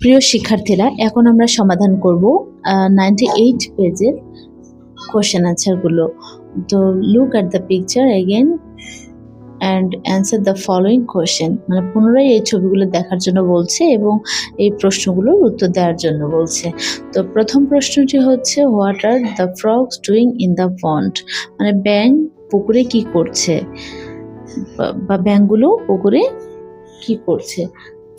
প্রিয় শিক্ষার্থীরা, এখন আমরা সমাধান করব নাইনটি এইট পেজের কোশ্চেন আনসারগুলো তো look at the picture again and answer the following question মানে পুনরায় এই ছবিগুলো দেখার জন্য বলছে এবং এই প্রশ্নগুলোর উত্তর দেওয়ার জন্য বলছে। তো প্রথম প্রশ্নটি হচ্ছে what are the frogs doing in the pond মানে ব্যাং পুকুরে কি করছে? বা ব্যাংগুলো পুকুরে কি করছে?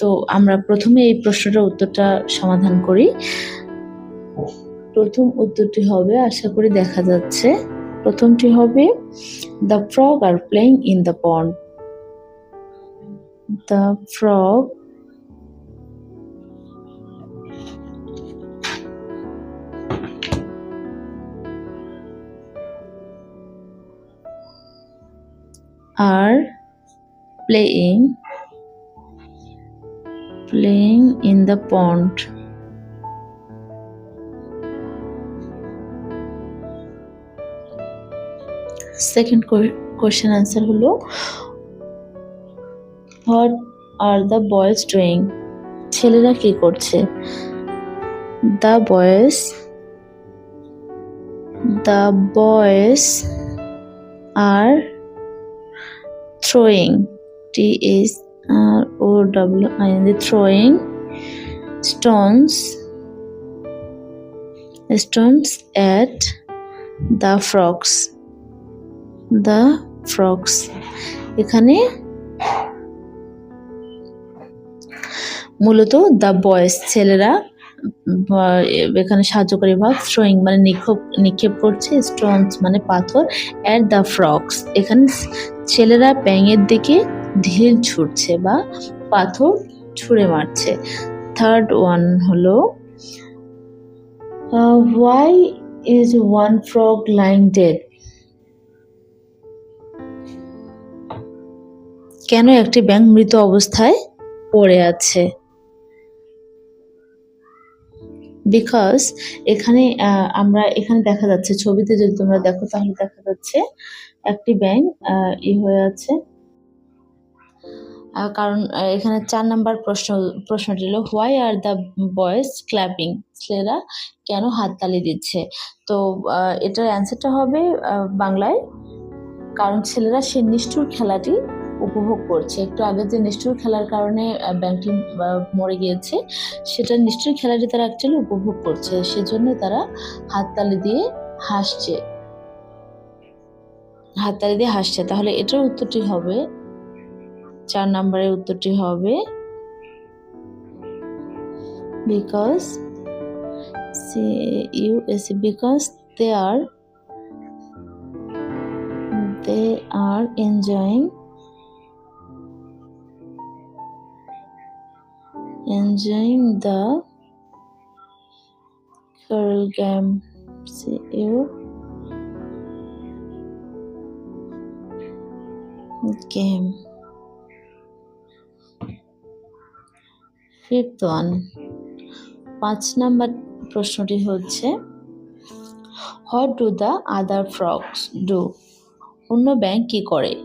তো আমরা প্রথমে এই প্রশ্নটার উত্তরটা সমাধান করি। প্রথম উত্তরটি হবে, আশা করি দেখা যাচ্ছে। প্রথমটি হবে the frog are playing in the pond the frog are playing playing in the pond. Second question answer হলো what are the boys doing ছেলেরা কি করছে? The boys the boys are throwing, T is R O W I N G, throwing stones stones at the frogs the frogs. এখানে মূলত the boys ছেলেরা এখানে সাহায্যকারী ভাব থ্রোয়িং মানে নিক্ষেপ নিক্ষেপ করছে স্টোনস মানে পাথর অ্যাট দ্য ফ্রগস এখানে ছেলেরা ব্যাঙের দিকে ঢিল ছুটছে বা পাথর ছুঁড়ে মারছে। থার্ড ওয়ান হলো why is one frog lying dead কেন একটি ব্যাঙ মৃত অবস্থায় পড়ে আছে? বিকজ এখানে আমরা এখানে দেখা যাচ্ছে, ছবিতে যদি তোমরা দেখো তাহলে দেখা যাচ্ছে একটি ব্যাংক ই হয়ে আছে। কারণ এখানে চার নাম্বার প্রশ্ন, প্রশ্নটি হলো why are the boys clapping ছেলেরা কেন হাততালি দিচ্ছে? তো এটার অ্যান্সারটা হবে বাংলায়। কারণ ছেলেরা সে নিষ্ঠুর খেলাটি উপভোগ করছে। একটু আগে যে নিষ্ঠুর খেলার কারণে ব্যাংকটি মরে গিয়েছে, সেটা নিষ্ঠুর খেলাটি তারা অ্যাকচুয়ালি উপভোগ করছে। সেজন্য তারা হাততালি দিয়ে হাসছে। হাততালি দিয়ে হাসছে। তাহলে এটার উত্তরটি হবে চার নম্বরের উত্তরটি হবে because C U S because they are they are enjoying enjoying the curl game. See you. Game. One পাঁচ নাম্বার প্রশ্নটি হচ্ছে what do the other frogs do অন্য ব্যাংক কি করে?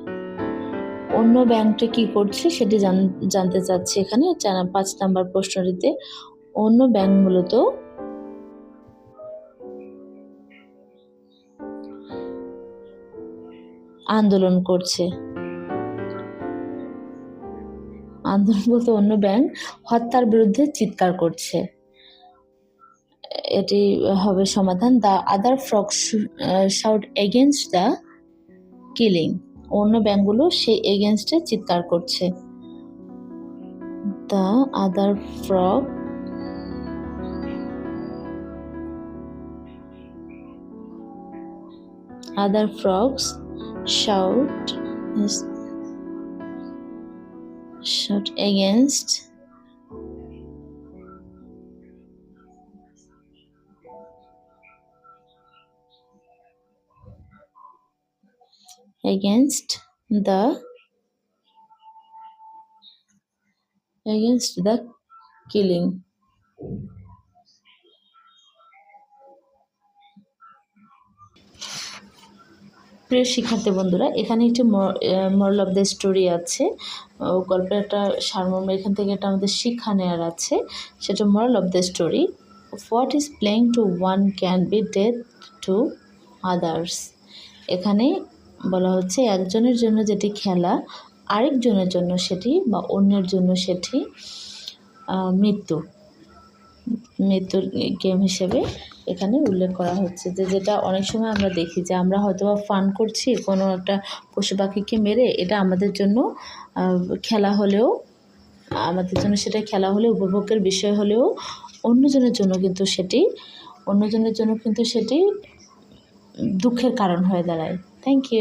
অন্য ব্যাংকটা কি করছে সেটি জান- জানতে চাচ্ছি এখানে। পাঁচ নাম্বার প্রশ্নটিতে অন্য ব্যাংক মূলত আন্দোলন করছে। আন্দোলন বলতে অন্য ব্যাংক হত্যার বিরুদ্ধে চিৎকার করছে। এটি হবে সমাধান। The other frog shout against the killing. অন্য ব্যাংকগুলো সেই এগেনস্টে চিৎকার করছে। The other frog other frogs shout shout against. Against the against the killing প্রিয় শিক্ষার্থী বন্ধুরা, এখানে একটি মরাল অব দ্য স্টোরি আছে। গল্পের একটা সারমর্ম, এখান থেকে একটা আমাদের শিক্ষা নেওয়ার আছে। সেটা moral of the story what is playing to one can be death to others এখানে বলা হচ্ছে, একজনের জন্য যেটি খেলা, আরেকজনের জন্য সেটি বা অন্যের জন্য সেটি মৃত্যু। মৃত্যুর গেম হিসেবে এখানে উল্লেখ করা হচ্ছে যে যেটা অনেক সময় আমরা দেখি যে আমরা হয়তো ফান করছি কোনো একটা পশু পাখিকে মেরে, এটা আমাদের জন্য খেলা হলেও, আমাদের জন্য সেটা খেলা হলেও, উপভোগের বিষয় হলেও অন্যজনের জন্য কিন্তু সেটি, অন্যজনের জন্য কিন্তু সেটি দুঃখের কারণ হয়ে দাঁড়ায়। Thank you